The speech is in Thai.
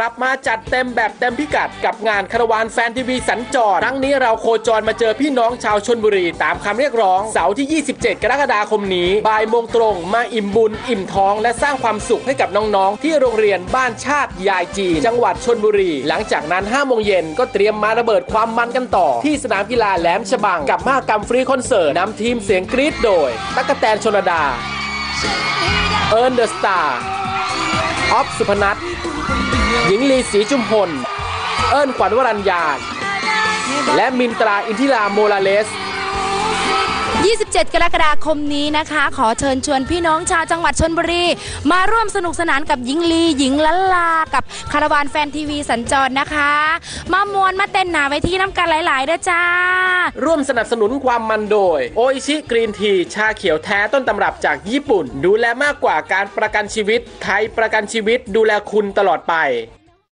กลับมาจัดเต็มแบบเต็มพิกัดกับงานคารวานแฟนทีวีสัญจร ครั้งนี้เราโคจรมาเจอพี่น้องชาวชนบุรี ตามคำเรียกร้อง เสาร์ที่ 27 กรกฎาคมนี้บ่ายโมงตรงมาอิ่มบุญ อิ่มท้อง และสร้างความสุขให้กับน้องๆ ที่โรงเรียนบ้านชาติยายจีน จังหวัดชนบุรี หลังจากนั้น5โมงเย็นก็เตรียมมาระเบิดความมันกันต่อ ที่สนามกีฬาแหลมฉบังกับมหกรรมฟรีคอนเสิร์ตนำทีมเสียงกรี๊ดโดยตั๊กแตนชนดาเอิร์นเดอะสตาร์ ออฟสุพนัทหญิงลีศรีจุมพล เอิ้นขวัญวรัญญา และมินตราอินทิราโมลาเลส 27 กรกฎาคมนี้นะคะ ขอเชิญชวนพี่น้องชาวจังหวัดชนบุรี มาร่วมสนุกสนานกับหญิงลีหญิงลันลา กับคาราวานแฟนทีวีสัญจรนะคะ มามวนมาเต้นหนาไว้ที่น้ำกันหลายๆด้อจ้า ร่วมสนับสนุนความมันโดย โออิชิกรีนทีชาเขียวแท้ต้นตำรับจากญี่ปุ่น ดูแลมากกว่าการประกันชีวิต ไทยประกันชีวิตดูแลคุณตลอดไป